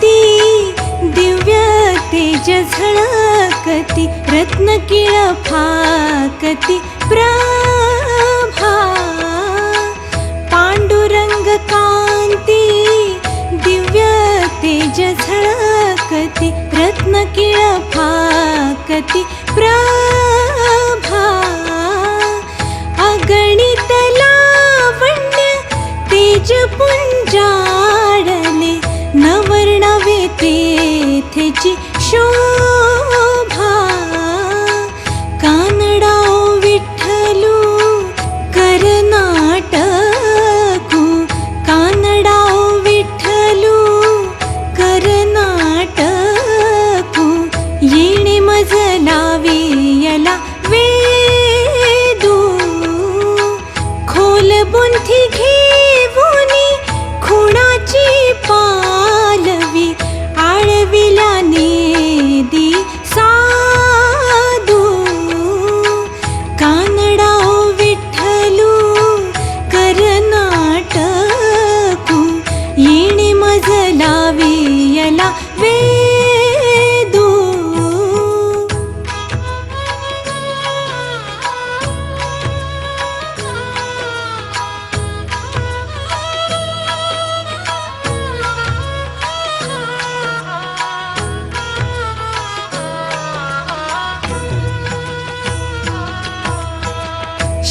ज्योती दिव्य तेज झळकती रत्नकिळ फाकती. प्रभा पाण्डुरङ्ग कान्ति दिव्य तेज झळकति रत्नकिळ फाकति. प्रा Chỉ.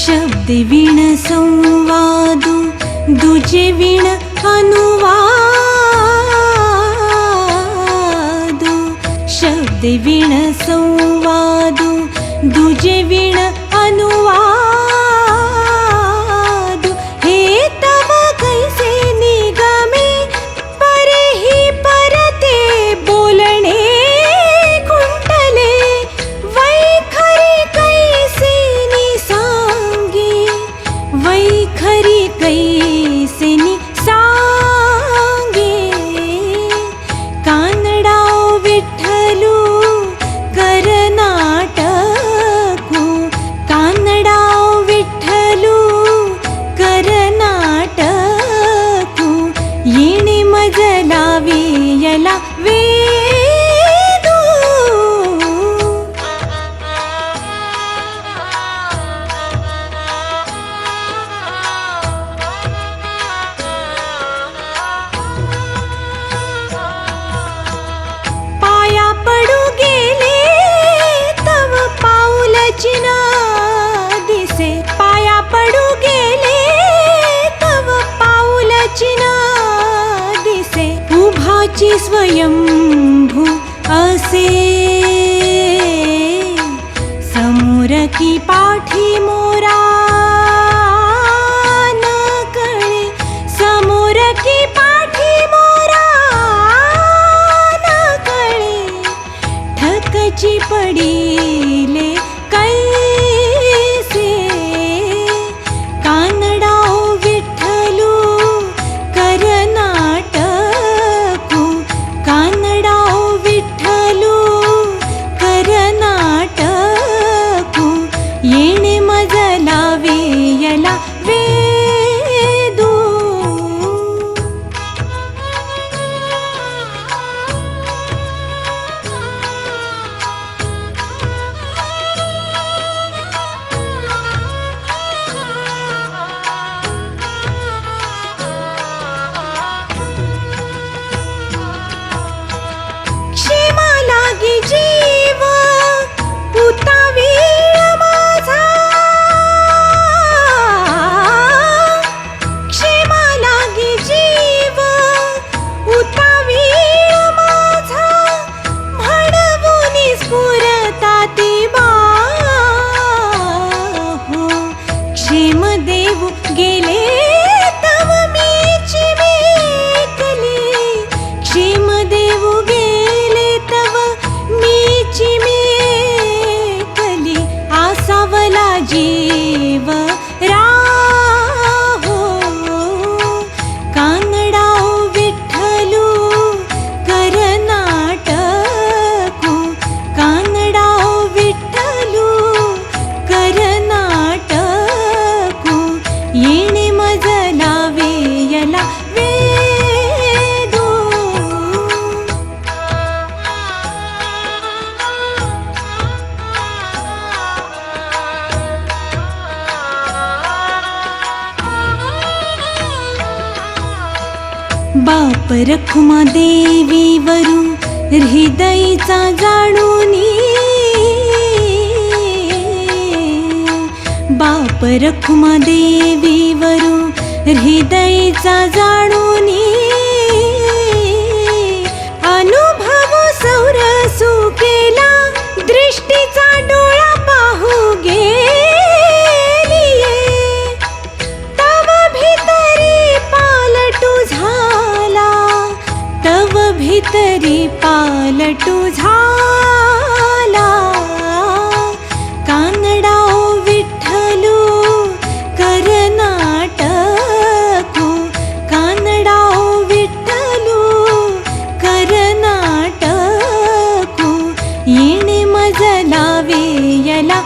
शब्दविण संवाद दुजे वीण अनुवा शब्दविीण संवादु दुजे वि हरि कैसे स వచ్చి స్వయంభు అసే. సమురకి పా बाप रखुमा देवीवरू हृदयचा जाणून बाप रखुमा देवीवरू हृदयचा जाणून इणि मजनावियना